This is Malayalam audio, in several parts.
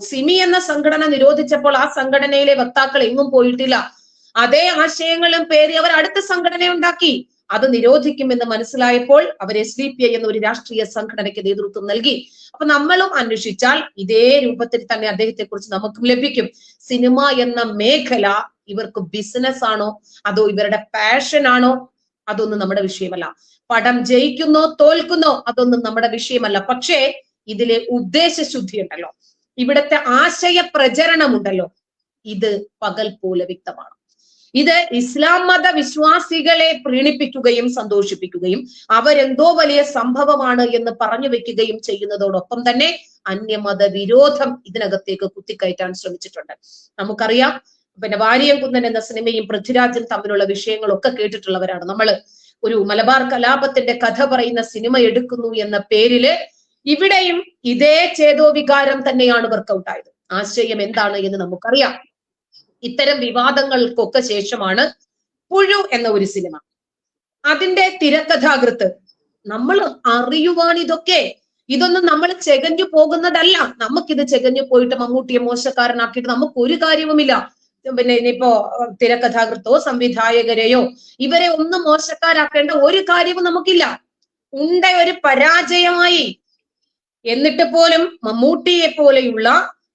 സിമി എന്ന സംഘടന നിരോധിച്ചപ്പോൾ ആ സംഘടനയിലെ വക്താക്കൾ എങ്ങും പോയിട്ടില്ല. അതേ ആശയങ്ങളും പേരി അവർ അടുത്ത സംഘടന ഉണ്ടാക്കി. അത് നിരോധിക്കുമെന്ന് മനസ്സിലായപ്പോൾ അവർ എസ് ഡി പി ഐ എന്ന ഒരു രാഷ്ട്രീയ സംഘടനയ്ക്ക് നേതൃത്വം നൽകി. അപ്പൊ നമ്മളും അന്വേഷിച്ചാൽ ഇതേ രൂപത്തിൽ തന്നെ അദ്ദേഹത്തെ കുറിച്ച് നമുക്കും ലഭിക്കും. സിനിമ എന്ന മേഖല ഇവർക്ക് ബിസിനസ് ആണോ? അതോ ഇവരുടെ പാഷൻ ആണോ? അതൊന്നും നമ്മുടെ വിഷയമല്ല. പടം ജയിക്കുന്നോ തോൽക്കുന്നോ അതൊന്നും നമ്മുടെ വിഷയമല്ല. പക്ഷേ ഇതിലെ ഉദ്ദേശശുദ്ധി ഉണ്ടല്ലോ. ഇവിടുത്തെ ആശയ പ്രചരണമുണ്ടല്ലോ ഇത് പകൽ പോലെ വ്യക്തമാണ്. ഇത് ഇസ്ലാം മത വിശ്വാസികളെ പ്രീണിപ്പിക്കുകയും സന്തോഷിപ്പിക്കുകയും അവരെന്തോ വലിയ സംഭവമാണ് എന്ന് പറഞ്ഞു വെക്കുകയും ചെയ്യുന്നതോടൊപ്പം തന്നെ അന്യമത വിരോധം ഇതിനകത്തേക്ക് കുത്തിക്കയറ്റാൻ ശ്രമിച്ചിട്ടുണ്ട്. നമുക്കറിയാം പിന്നെ വാരിയംകുന്നൻ എന്ന സിനിമയും പൃഥ്വിരാജും തമ്മിലുള്ള വിഷയങ്ങളൊക്കെ കേട്ടിട്ടുള്ളവരാണ്. നമ്മൾ ഒരു മലബാർ കലാപത്തിന്റെ കഥ പറയുന്ന സിനിമ എടുക്കുന്നു എന്ന പേരിൽ ഇവിടെയും ഇതേ ചേതോവികാരം തന്നെയാണ് വർക്കൗട്ട് ആയത്. ആശയം എന്താണ് എന്ന് നമുക്കറിയാം. ഇത്തരം വിവാദങ്ങൾക്കൊക്കെ ശേഷമാണ് പുഴു എന്ന ഒരു സിനിമ. അതിന്റെ തിരക്കഥാകൃത്ത് നമ്മൾ അറിയുവാൻ ഇതൊക്കെ ഇതൊന്നും നമ്മൾ ചെകഞ്ഞു പോകുന്നതല്ല. നമുക്കിത് ചെകഞ്ഞു പോയിട്ട് മമ്മൂട്ടിയെ മോശക്കാരനാക്കിയിട്ട് നമുക്ക് ഒരു കാര്യവുമില്ല. പിന്നെ ഇനിയിപ്പോ തിരക്കഥാകൃത്തോ സംവിധായകരെയോ ഇവരെ ഒന്നും മോശക്കാരാക്കേണ്ട ഒരു കാര്യവും നമുക്കില്ല. ഉണ്ട ഒരു പരാജയമായി എന്നിട്ട് പോലും മമ്മൂട്ടിയെ പോലെയുള്ള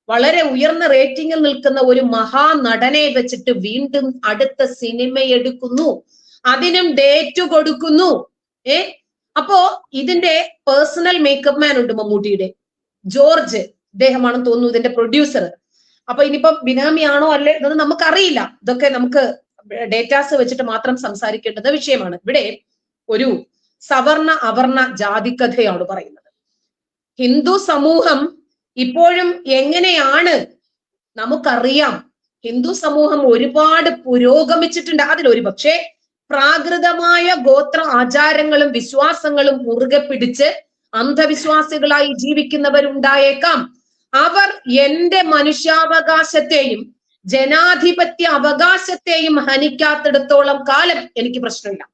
വളരെ ഉയർന്ന റേറ്റിംഗിൽ നിൽക്കുന്ന ഒരു മഹാനടനെ വെച്ചിട്ട് വീണ്ടും അടുത്ത സിനിമ എടുക്കുന്നു. അതിനും ഡേറ്റ് കൊടുക്കുന്നു. ഏ? അപ്പോ ഇതിന്റെ പേഴ്സണൽ മേക്കപ്പ് മാൻ ഉണ്ട് മമ്മൂട്ടിയുടെ. ജോർജ് ഇദ്ദേഹമാണ് തോന്നുന്നു ഇതിന്റെ പ്രൊഡ്യൂസർ അപ്പൊ ഇനിയിപ്പം ബിനാമി ആണോ അല്ലേ നമുക്ക് നമുക്കറിയില്ല. ഇതൊക്കെ നമുക്ക് ഡേറ്റാസ് വെച്ചിട്ട് മാത്രം സംസാരിക്കേണ്ടുന്ന വിഷയമാണ്. ഇവിടെ ഒരു സവർണ അവർണ ജാതി കഥയാണ് പറയുന്നത്. ഹിന്ദു സമൂഹം ഇപ്പോഴും എങ്ങനെയാണ്? നമുക്കറിയാം. ഹിന്ദു സമൂഹം ഒരുപാട് പുരോഗമിച്ചിട്ടുണ്ട്. അതിലൊരു പക്ഷേ പ്രാകൃതമായ ഗോത്ര ആചാരങ്ങളും വിശ്വാസങ്ങളും മുറുകെ പിടിച്ച് അന്ധവിശ്വാസികളായി ജീവിക്കുന്നവരുണ്ടായേക്കാം. അവർ എന്റെ മനുഷ്യാവകാശത്തെയും ജനാധിപത്യ അവകാശത്തെയും ഹനിക്കാത്തിടത്തോളം കാലം എനിക്ക് പ്രശ്നമില്ല.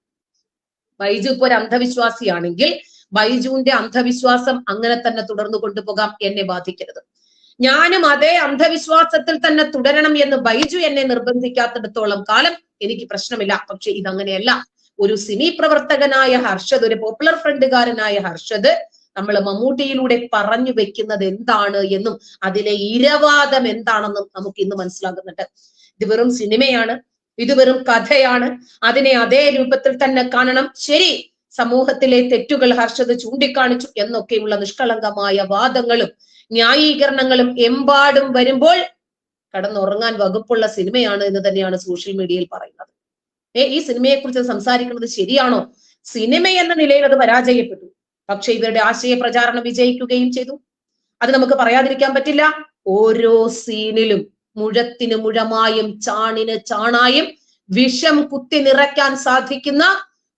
ബൈജു ഇപ്പൊ ഒരു അന്ധവിശ്വാസിയാണെങ്കിൽ ബൈജുവിന്റെ അന്ധവിശ്വാസം അങ്ങനെ തന്നെ തുടർന്നു കൊണ്ടുപോകാം എന്നെ ബാധിക്കരുത്. ഞാനും അതേ അന്ധവിശ്വാസത്തിൽ തന്നെ തുടരണം എന്ന് ബൈജു എന്നെ നിർബന്ധിക്കാത്തിടത്തോളം കാലം എനിക്ക് പ്രശ്നമില്ല. പക്ഷെ ഇതങ്ങനെയല്ല. ഒരു സിനി പ്രവർത്തകനായ ഹർഷദ് ഒരു പോപ്പുലർ ഫ്രണ്ടുകാരനായ ഹർഷദ് നമ്മൾ മമ്മൂട്ടിയിലൂടെ പറഞ്ഞു വെക്കുന്നത് എന്താണ് എന്നും അതിലെ ഇരവാദം എന്താണെന്നും നമുക്ക് ഇന്ന് മനസ്സിലാകുന്നുണ്ട്. ഇത് വെറും സിനിമയാണ്. ഇത് വെറും കഥയാണ്. അതിനെ അതേ രൂപത്തിൽ തന്നെ കാണണം. ശരി സമൂഹത്തിലെ തെറ്റുകൾ ഹർഷത് ചൂണ്ടിക്കാണിച്ചു എന്നൊക്കെയുള്ള നിഷ്കളങ്കമായ വാദങ്ങളും ന്യായീകരണങ്ങളും എമ്പാടും വരുമ്പോൾ കടന്നുറങ്ങാൻ വകുപ്പുള്ള സിനിമയാണ് എന്ന് തന്നെയാണ് സോഷ്യൽ മീഡിയയിൽ പറയുന്നത്. ഏ ഈ സിനിമയെ കുറിച്ച് സംസാരിക്കുന്നത് ശരിയാണോ? സിനിമ എന്ന നിലയിൽ അത് പരാജയപ്പെട്ടു. പക്ഷെ ഇവരുടെ ആശയ പ്രചാരണം വിജയിക്കുകയും ചെയ്തു. അത് നമുക്ക് പറയാതിരിക്കാൻ പറ്റില്ല. ഓരോ സീനിലും മുഴത്തിന് മുഴമായും ചാണിന് ചാണായും വിഷം കുത്തി നിറയ്ക്കാൻ സാധിക്കുന്ന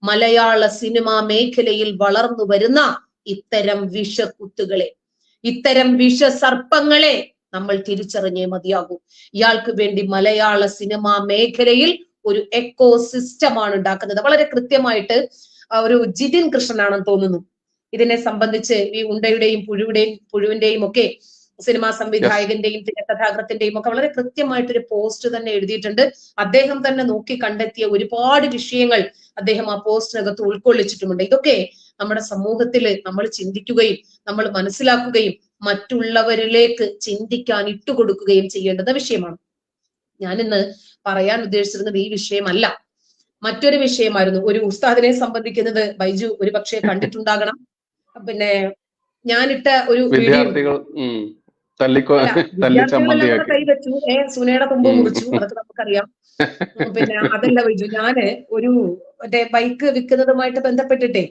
മലയാള സിനിമാ മേഖലയിൽ വളർന്നു വരുന്ന ഇത്തരം വിഷക്കുത്തുകളെ ഇത്തരം വിഷസർപ്പങ്ങളെ നമ്മൾ തിരിച്ചറിഞ്ഞേ മതിയാകൂ. ഇയാൾക്ക് വേണ്ടി മലയാള സിനിമാ മേഖലയിൽ ഒരു എക്കോ സിസ്റ്റമാണ് ഉണ്ടാക്കുന്നത്. വളരെ കൃത്യമായിട്ട് ഒരു ജിതിൻ കൃഷ്ണനാണെന്ന് തോന്നുന്നു. ഇതിനെ സംബന്ധിച്ച് ഈ ഉണ്ടയുടെയും പുഴുവിന്റെയും പുഴുവിന്റെയും ഒക്കെ സിനിമാ സംവിധായകന്റെയും തിരക്കഥാകൃത്തിന്റെയും ഒക്കെ വളരെ കൃത്യമായിട്ടൊരു പോസ്റ്റ് തന്നെ എഴുതിയിട്ടുണ്ട്. അദ്ദേഹം തന്നെ നോക്കി കണ്ടെത്തിയ ഒരുപാട് വിഷയങ്ങൾ അദ്ദേഹം ആ പോസ്റ്റിനകത്ത് ഉൾക്കൊള്ളിച്ചിട്ടുമുണ്ട്. ഇതൊക്കെ നമ്മുടെ സമൂഹത്തിൽ നമ്മൾ ചിന്തിക്കുകയും നമ്മൾ മനസ്സിലാക്കുകയും മറ്റുള്ളവരിലേക്ക് ചിന്തിക്കാൻ ഇട്ടുകൊടുക്കുകയും ചെയ്യേണ്ടത് വിഷയമാണ്. ഞാൻ ഇന്ന് പറയാൻ ഉദ്ദേശിച്ചിരുന്നത് ഈ വിഷയമല്ല. മറ്റൊരു വിഷയമായിരുന്നു. ഒരു ഉസ്താദിനെ സംബന്ധിക്കുന്നത് ബൈജു ഒരു പക്ഷേ കണ്ടിട്ടുണ്ടാകണം. പിന്നെ ഞാനിട്ട ഒരു വിദ്യാർത്ഥികൾ തല്ലിക്കോ തല്ലി കൈ വെച്ചു. ഏ സുനയുടെ തുമ്പ് മുറിച്ചു. അതൊക്കെ നമുക്കറിയാം. പിന്നെ അതല്ല ബൈജു ഞാൻ ഒരു മറ്റേ ബൈക്ക് വിൽക്കുന്നതുമായിട്ട് ബന്ധപ്പെട്ടിട്ടേ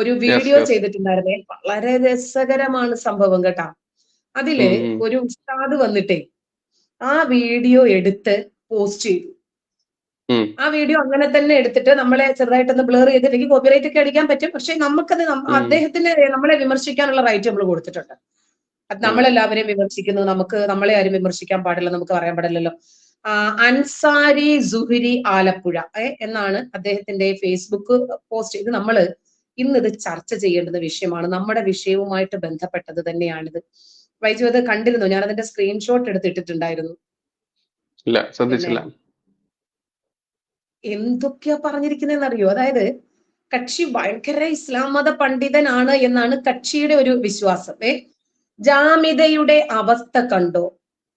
ഒരു വീഡിയോ ചെയ്തിട്ടുണ്ടായിരുന്നേ. വളരെ രസകരമാണ് സംഭവം കേട്ടാ. അതിൽ ഒരു ഉസ്താദ് വന്നിട്ടേ ആ വീഡിയോ എടുത്ത് പോസ്റ്റ് ചെയ്തു. ആ വീഡിയോ അങ്ങനെ തന്നെ എടുത്തിട്ട് നമ്മളെ ചെറുതായിട്ടൊന്ന് ബ്ലർ ചെയ്തില്ലെങ്കിൽ കോപ്പിറൈറ്റ് ഒക്കെ അടിക്കാൻ പറ്റും. പക്ഷെ നമുക്കത് അദ്ദേഹത്തിന് നമ്മളെ വിമർശിക്കാനുള്ള റൈറ്റ് നമ്മൾ കൊടുത്തിട്ടുണ്ട്. അത് നമ്മളെല്ലാവരെയും വിമർശിക്കുന്നു. നമുക്ക് നമ്മളെ ആരും വിമർശിക്കാൻ പാടില്ല നമുക്ക് പറയാൻ പാടില്ലല്ലോ. അൻസാരി സുഹിരി ആലപ്പുഴ എന്നാണ് അദ്ദേഹത്തിന്റെ ഫേസ്ബുക്ക് പോസ്റ്റ്. ഇത് നമ്മൾ ഇന്ന് ഇത് ചർച്ച ചെയ്യേണ്ടുന്ന വിഷയമാണ്. നമ്മുടെ വിഷയവുമായിട്ട് ബന്ധപ്പെട്ടത് തന്നെയാണിത്. വൈജു അത് കണ്ടിരുന്നു? ഞാൻ അതിന്റെ സ്ക്രീൻഷോട്ട് എടുത്തിട്ടിട്ടുണ്ടായിരുന്നു. ഇല്ല ശ്രദ്ധിച്ചില്ല. എന്തൊക്കെയാ അറിയോ അതായത് കക്ഷി ഭയങ്കര ഇസ്ലാം മത പണ്ഡിതനാണ് എന്നാണ് കക്ഷിയുടെ ഒരു വിശ്വാസം ഏ? ജാമിതയുടെ അവസ്ഥ കണ്ടോ?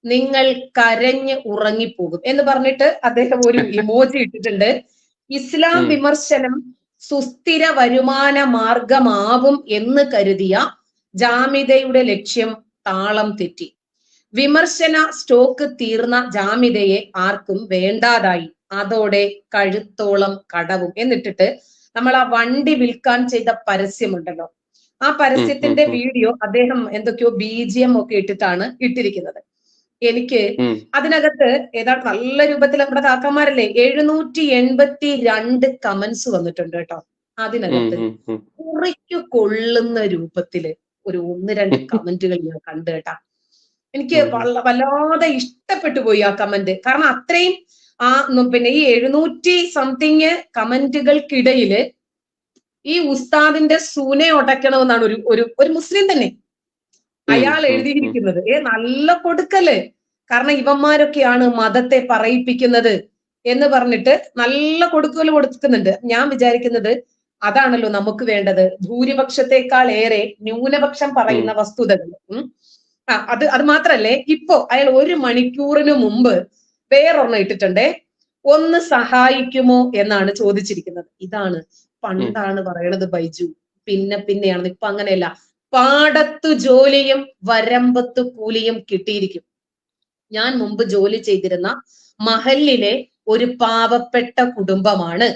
നിങ്ങൾ കരഞ്ഞ് ഉറങ്ങിപ്പോകും. എന്ന് പറഞ്ഞിട്ട് അദ്ദേഹം ഒരു ഇമോജി ഇട്ടിട്ടുണ്ട്. ഇസ്ലാം വിമർശനം സുസ്ഥിര വരുമാന മാർഗമാവും എന്ന് കരുതിയ ജാമിതയുടെ ലക്ഷ്യം താളം തെറ്റി. വിമർശന സ്റ്റോക്ക് തീർന്ന ജാമിതയെ ആർക്കും വേണ്ടാതായി. അതോടെ കഴുത്തോളം കടവും. എന്നിട്ടിട്ട് നമ്മൾ ആ വണ്ടി വിൽക്കാൻ ചെയ്ത പരസ്യമുണ്ടല്ലോ. ആ പരസ്യത്തിന്റെ. വീഡിയോ അദ്ദേഹം എന്തൊക്കെയോ ബി ജി എം ഒക്കെ ഇട്ടിട്ടാണ് ഇട്ടിരിക്കുന്നത്. എനിക്ക് അതിനകത്ത് ഏതാണ്ട് നല്ല രൂപത്തിൽ നമ്മുടെ കാക്കന്മാരല്ലേ എഴുന്നൂറ്റി എൺപത്തി രണ്ട് കമന്റ്സ് വന്നിട്ടുണ്ട് കേട്ടോ അതിനകത്ത്. കുറിക്കു കൊള്ളുന്ന രൂപത്തിൽ ഒരു ഒന്ന് രണ്ട് കമന്റുകൾ ഞാൻ കണ്ടു കേട്ടാ. എനിക്ക് വല്ലാതെ ഇഷ്ടപ്പെട്ടു പോയി ആ കമന്റ് കാരണം അത്രയും ആ പിന്നെ ഈ എഴുന്നൂറ്റി സംതിങ് കമന്റുകൾക്കിടയിൽ ഈ ഉസ്താദിന്റെ സൂനെ ഒടയ്ക്കണമെന്നാണ് ഒരു ഒരു ഒരു മുസ്ലിം തന്നെ അയാൾ എഴുതിയിരിക്കുന്നത്. ഏ നല്ല കൊടുക്കൽ. കാരണം ഇവന്മാരൊക്കെയാണ് മതത്തെ പറയിപ്പിക്കുന്നത് എന്ന് പറഞ്ഞിട്ട് നല്ല കൊടുക്കൽ കൊടുക്കുന്നുണ്ട്. ഞാൻ വിചാരിക്കുന്നത് അതാണല്ലോ നമുക്ക് വേണ്ടത്. ഭൂരിപക്ഷത്തെക്കാൾ ഏറെ ന്യൂനപക്ഷം പറയുന്ന വസ്തുതകൾ. ആ അത് അത് മാത്രല്ലേ? ഇപ്പോ അയാൾ ഒരു മണിക്കൂറിന് മുമ്പ് വേറൊരെണ്ണം ഇട്ടിട്ടുണ്ടേ. ഒന്ന് സഹായിക്കുമോ എന്നാണ് ചോദിച്ചിരിക്കുന്നത്. ഇതാണ് പണ്ടാണ് പറയണത് ബൈജു. പിന്നെ പിന്നെയാണ്. ഇപ്പൊ അങ്ങനെയല്ല. പാടത്തു ജോലിയും വരമ്പത്തു കൂലിയും കിട്ടിയിരിക്കും. ഞാൻ മുമ്പ് ജോലി ചെയ്തിരുന്ന മഹലിലെ ഒരു പാവപ്പെട്ട കുടുംബമാണ്.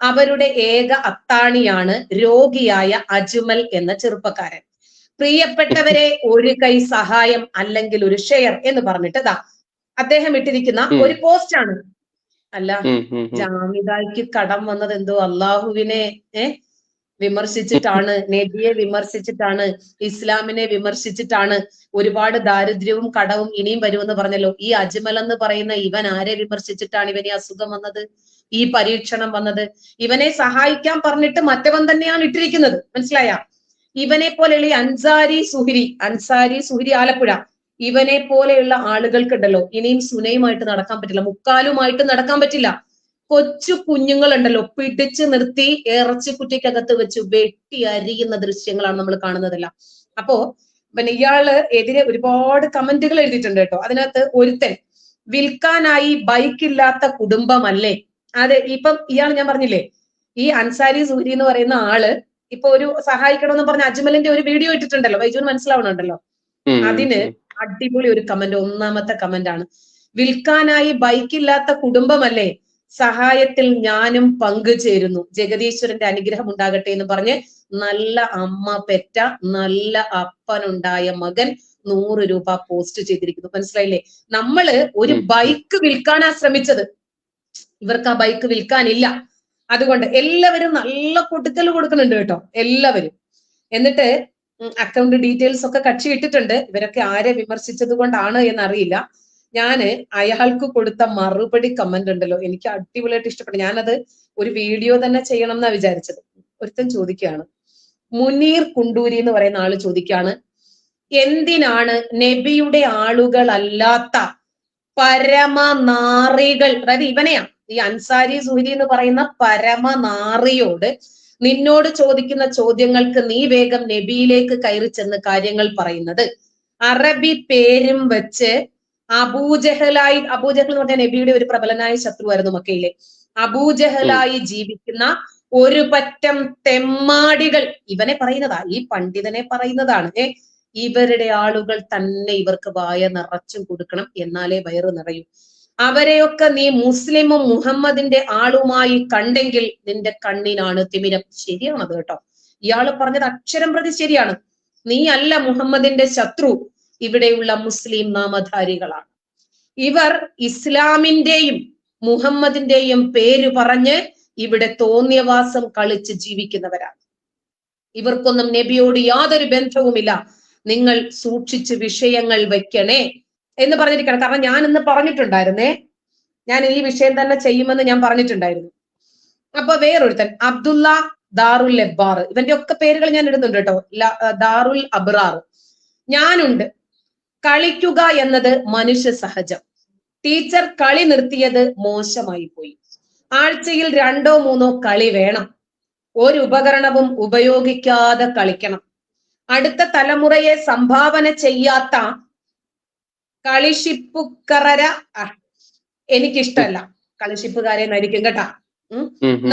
അവരുടെ ഏക അത്താണിയാണ് രോഗിയായ അജ്മൽ എന്ന ചെറുപ്പക്കാരൻ. പ്രിയപ്പെട്ടവരെ ഒരു കൈ സഹായം അല്ലെങ്കിൽ ഒരു ഷെയർ എന്ന് പറഞ്ഞിട്ട് ദാ അദ്ദേഹം ഇട്ടിരിക്കുന്ന ഒരു പോസ്റ്റ് ആണ് അല്ല. ജാമിദായ്ക്ക് കടം വന്നത് എന്തോ അള്ളാഹുവിനെ ഏ വിമർശിച്ചിട്ടാണ് നബിയെ വിമർശിച്ചിട്ടാണ് ഇസ്ലാമിനെ വിമർശിച്ചിട്ടാണ് ഒരുപാട് ദാരിദ്ര്യവും കടവും ഇനിയും വരുമെന്ന് പറഞ്ഞല്ലോ. ഈ അജ്മൽ എന്ന് പറയുന്ന ഇവൻ ആരെ വിമർശിച്ചിട്ടാണ് ഇവന് ഈ അസുഖം വന്നത്? ഈ പരീക്ഷണം വന്നത്? ഇവനെ സഹായിക്കാൻ പറഞ്ഞിട്ട് മറ്റവൻ തന്നെയാണ് ഇട്ടിരിക്കുന്നത്. മനസ്സിലായ? ഇവനെ പോലെയുള്ള ഈ അൻസാരി സുഹിരി അൻസാരി സുഹിരി ആലപ്പുഴ ഇവനെ പോലെയുള്ള ആളുകൾക്കുണ്ടല്ലോ ഇനിയും സുനയുമായിട്ട് നടക്കാൻ പറ്റില്ല മുക്കാലുമായിട്ട് നടക്കാൻ പറ്റില്ല. കൊച്ചു കുഞ്ഞുങ്ങളുണ്ടല്ലോ പിടിച്ചു നിർത്തി ഇറച്ചി കുറ്റിക്കകത്ത് വെച്ച് വെട്ടി അരിയുന്ന ദൃശ്യങ്ങളാണ് നമ്മൾ കാണുന്നതല്ല. അപ്പോ പിന്നെ ഇയാൾ എതിരെ ഒരുപാട് കമന്റുകൾ എഴുതിയിട്ടുണ്ട് കേട്ടോ. അതിനകത്ത് ഒരുത്തൻ വിൽക്കാനായി ബൈക്ക് ഇല്ലാത്ത കുടുംബമല്ലേ? അതെ ഇപ്പം ഇയാൾ ഞാൻ പറഞ്ഞില്ലേ ഈ അൻസാരി സൂരി എന്ന് പറയുന്ന ആൾ ഇപ്പൊ ഒരു സഹായിക്കണമെന്ന് പറഞ്ഞ അജ്മലിന്റെ ഒരു വീഡിയോ ഇട്ടിട്ടുണ്ടല്ലോ വൈജുവിന് മനസ്സിലാവണുണ്ടല്ലോ. അതിന്. അടിപൊളി ഒരു കമന്റ് ഒന്നാമത്തെ കമന്റ് ആണ്. വിൽക്കാനായി ബൈക്ക് ഇല്ലാത്ത കുടുംബമല്ലേ? സഹായത്തിൽ ഞാനും പങ്കുചേരുന്നു. ജഗദീശ്വരന്റെ അനുഗ്രഹം ഉണ്ടാകട്ടെ എന്ന് പറഞ്ഞ് നല്ല അമ്മ പെറ്റ നല്ല അപ്പനുണ്ടായ മകൻ നൂറ് രൂപ പോസ്റ്റ് ചെയ്തിരിക്കുന്നു. മനസ്സിലായില്ലേ? നമ്മൾ ഒരു ബൈക്ക് വിൽക്കാനാ ശ്രമിച്ചത്. ഇവർക്ക് ആ ബൈക്ക് വിൽക്കാനില്ല. അതുകൊണ്ട് എല്ലാവരും നല്ല കൊടുക്കൽ കൊടുക്കുന്നുണ്ട് കേട്ടോ. എല്ലാവരും. എന്നിട്ട് അക്കൗണ്ട് ഡീറ്റെയിൽസ് ഒക്കെ കക്ഷി ഇട്ടിട്ടുണ്ട് ഇവരൊക്കെ ആരെ വിമർശിച്ചത് കൊണ്ടാണ് എന്നറിയില്ല. ഞാൻ അയാൾക്ക് കൊടുത്ത മറുപടി കമന്റ് ഉണ്ടല്ലോ. എനിക്ക് അടിപൊളിയായിട്ട് ഇഷ്ടപ്പെട്ടു. ഞാനത് ഒരു വീഡിയോ തന്നെ ചെയ്യണം എന്നാ വിചാരിച്ചത്. ഒരുത്തൻ ചോദിക്കുകയാണ്. മുനീർ കുണ്ടൂരി എന്ന് പറയുന്ന ആൾ ചോദിക്കുകയാണ്. എന്തിനാണ് നബിയുടെ ആളുകളല്ലാത്ത പരമനാറികൾ? അതായത് ഇവനെയാ. ഈ അൻസാരി സുഹരി എന്ന് പറയുന്ന പരമനാറിയോട് നിന്നോട് ചോദിക്കുന്ന ചോദ്യങ്ങൾക്ക് നീ വേഗം നബിയിലേക്ക് കയറി ചെന്ന് കാര്യങ്ങൾ പറയുന്നത്. അറബി പേരും വെച്ച് അബൂജഹലായി അബൂജഹൽ എന്ന് പറഞ്ഞ നബിയുടെ ഒരു പ്രബലനായ ശത്രുവായിരുന്നു മക്കയിലെ. അബൂജഹലായി ജീവിക്കുന്ന ഒരു പറ്റം തെമ്മാടികൾ. ഇവനെ പറയുന്നതാ ഈ പണ്ഡിതനെ പറയുന്നതാണ്. ഏ ഇവരുടെ ആളുകൾ തന്നെ ഇവർക്ക് വായ നിറച്ചും കൊടുക്കണം എന്നാലേ വയറ് നിറയൂ. അവരെയൊക്കെ നീ മുസ്ലിമും മുഹമ്മദിന്റെ ആളുമായി കണ്ടെങ്കിൽ നിന്റെ കണ്ണിനാണ് തിമിരം. ശരിയാണത് കേട്ടോ. ഇയാൾ പറഞ്ഞത് അക്ഷരം പ്രതി ശരിയാണ്. നീ അല്ല മുഹമ്മദിന്റെ ശത്രു. ഇവിടെയുള്ള മുസ്ലിം നാമധാരികളാണ്. ഇവർ ഇസ്ലാമിന്റെയും മുഹമ്മദിന്റെയും പേര് പറഞ്ഞ് ഇവിടെ തോന്നിയവാസം കളിച്ച് ജീവിക്കുന്നവരാണ്. ഇവർക്കൊന്നും നബിയോട് യാതൊരു ബന്ധവുമില്ല. നിങ്ങൾ സൂക്ഷിച്ച് വിഷയങ്ങൾ വെക്കണേ എന്ന് പറഞ്ഞിരിക്കണം. കാരണം ഞാൻ ഇന്ന് പറഞ്ഞിട്ടുണ്ടായിരുന്നേ ഞാൻ ഈ വിഷയം തന്നെ ചെയ്യുമെന്ന് ഞാൻ പറഞ്ഞിട്ടുണ്ടായിരുന്നു. അപ്പൊ വേറൊരുത്തൻ അബ്ദുള്ള ദാറുൽ ലബ്ബാർ ഇവന്റെ ഒക്കെ പേരുകൾ ഞാൻ ഇടുന്നുണ്ട് കേട്ടോ. ദാറുൽ അബ്രാർ ഞാനുണ്ട്. കളിക്കുക എന്നത് മനുഷ്യ സഹജം. ടീച്ചർ കളി നിർത്തിയത് മോശമായി പോയി. ആഴ്ചയിൽ രണ്ടോ മൂന്നോ കളി വേണം. ഒരു ഉപകരണവും ഉപയോഗിക്കാതെ കളിക്കണം. അടുത്ത തലമുറയെ സംഭാവന ചെയ്യാത്ത കളിഷിപ്പുക്കറര എനിക്കിഷ്ടല്ല. എനിക്കിഷ്ടമല്ല കളിഷിപ്പുകാരെ നരിക്കും കേട്ടാ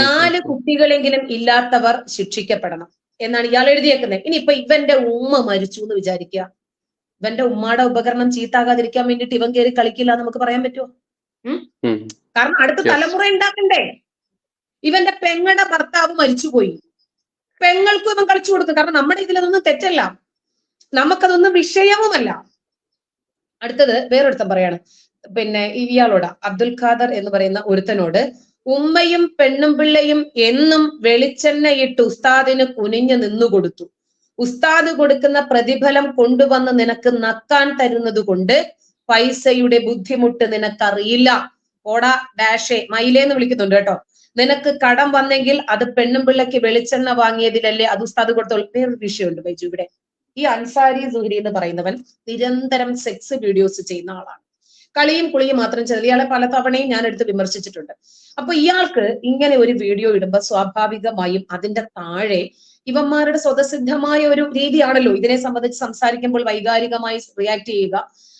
നാല് കുട്ടികളെങ്കിലും ഇല്ലാത്തവർ ശിക്ഷിക്കപ്പെടണം എന്നാണ് ഇയാൾ എഴുതിയേക്കുന്നത് ഇനി ഇപ്പൊ ഇവന്റെ ഉമ്മ മരിച്ചു എന്ന് വിചാരിക്കുക. ഇവന്റെ ഉമ്മയുടെ ഉപകരണം ചീത്താകാതിരിക്കാൻ വേണ്ടിട്ട് ഇവൻ കയറി കളിക്കില്ല നമുക്ക് പറയാൻ പറ്റുമോ കാരണം അടുത്ത തലമുറ ഉണ്ടാക്കണ്ടേ? ഇവന്റെ പെങ്ങളുടെ ഭർത്താവ് മരിച്ചുപോയി. പെങ്ങൾക്കും ഇവൻ കളിച്ചു കൊടുക്കും. കാരണം നമ്മുടെ ഇതിലതൊന്നും തെറ്റല്ല. നമുക്കതൊന്നും വിഷയവുമല്ല അടുത്തത് വേറൊരുത്തൻ പറയാണ്. പിന്നെ ഇയാളോട് അബ്ദുൽ ഖാദർ എന്ന് പറയുന്ന ഒരുത്തനോട് ഉമ്മയും പെണ്ണും പിള്ളയും എന്നും വെളിച്ചെണ്ണയിട്ട് ഉസ്താദിന് കുനിഞ്ഞു നിന്നു കൊടുത്തു. ഉസ്താദ് കൊടുക്കുന്ന പ്രതിഫലം കൊണ്ടുവന്ന് നിനക്ക് നക്കാൻ തരുന്നത് കൊണ്ട് പൈസയുടെ ബുദ്ധിമുട്ട് നിനക്കറിയില്ല. ഓടാ ഡാഷേ മൈലേന്ന് വിളിക്കുന്നുണ്ട് കേട്ടോ. നിനക്ക് കടം വന്നെങ്കിൽ അത് പെണ്ണും പിള്ളയ്ക്ക് വെളിച്ചെണ്ണ വാങ്ങിയതിലല്ലേ അത് ഉസ്താദ് കൊടുത്തോളൂ വേറൊരു വിഷയമുണ്ട് ബൈജു ഇവിടെ. ഈ അൻസാരി സുഹരി എന്ന് പറയുന്നവൻ നിരന്തരം സെക്സ് വീഡിയോസ് ചെയ്യുന്ന ആളാണ്. കളിയും കുളിയും മാത്രം ചെയ്തത് ഇയാളെ പല തവണയും ഞാൻ എടുത്ത് വിമർശിച്ചിട്ടുണ്ട്. അപ്പൊ ഇയാൾക്ക് ഇങ്ങനെ ഒരു വീഡിയോ ഇടുമ്പോൾ സ്വാഭാവികമായും അതിന്റെ താഴെ ഇവന്മാരുടെ സ്വതസിദ്ധമായ ഒരു രീതിയാണല്ലോ ഇതിനെ സംബന്ധിച്ച് സംസാരിക്കുമ്പോൾ വൈകാരികമായി റിയാക്ട് ചെയ്യുക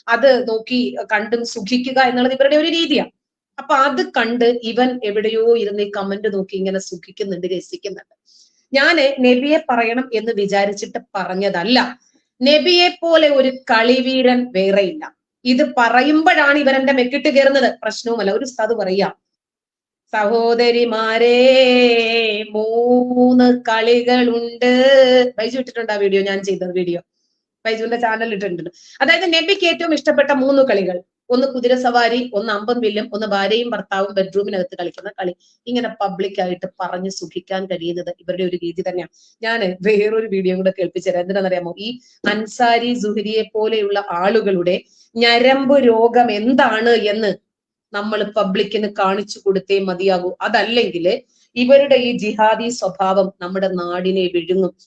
അത് നോക്കി കണ്ടും സുഖിക്കുക എന്നുള്ളത് ഇവരുടെ ഒരു രീതിയാണ് അപ്പൊ അത് കണ്ട് ഇവൻ എവിടെയോ ഇരുന്ന് ഈ കമന്റ് നോക്കി ഇങ്ങനെ സുഖിക്കുന്നുണ്ട് രസിക്കുന്നുണ്ട്. ഞാൻ നബിയെ പറയണം എന്ന് വിചാരിച്ചിട്ട് പറഞ്ഞതല്ല. നബിയെ പോലെ ഒരു കളിവീരൻ വേറെയില്ല. ഇത് പറയുമ്പോഴാണ് ഇവരെന്റെ മെക്കിട്ട് കയറുന്നത്. പ്രശ്നവുമല്ല ഒരു ഉസ്താദ് പറയാം സഹോദരിമാരെ മൂന്ന് കളികളുണ്ട്. ബൈജു ഇട്ടിട്ടുണ്ട് ആ വീഡിയോ? ഞാൻ ചെയ്തത് വീഡിയോ. ബൈജുവിന്റെ ചാനലിൽ ഇട്ടിട്ടുണ്ട്. അതായത് നബിക്ക് ഏറ്റവും ഇഷ്ടപ്പെട്ട മൂന്ന് കളികൾ. ഒന്ന് കുതിരസവാരി ഒന്ന് അമ്പം വില്ലും ഒന്ന് ഭാര്യയും ഭർത്താവും ബെഡ്റൂമിനകത്ത് കളിക്കുന്ന കളി. ഇങ്ങനെ പബ്ലിക്കായിട്ട് പറഞ്ഞ് സുഖിക്കാൻ കഴിയുന്നത് ഇവരുടെ ഒരു രീതി തന്നെയാണ്. ഞാൻ വേറൊരു വീഡിയോ കൂടെ കേൾപ്പിച്ചു തരാം. എന്തിനാണെന്നറിയാമോ? ഈ അൻസാരി സുഹരിയെ പോലെയുള്ള ആളുകളുടെ ഞരമ്പ് രോഗം എന്താണ് എന്ന് നമ്മൾ പബ്ലിക്കിന് കാണിച്ചു കൊടുത്തേ മതിയാകൂ. അതല്ലെങ്കിൽ ഇവരുടെ ഈ ജിഹാദി സ്വഭാവം നമ്മുടെ നാടിനെ വിഴുങ്ങും.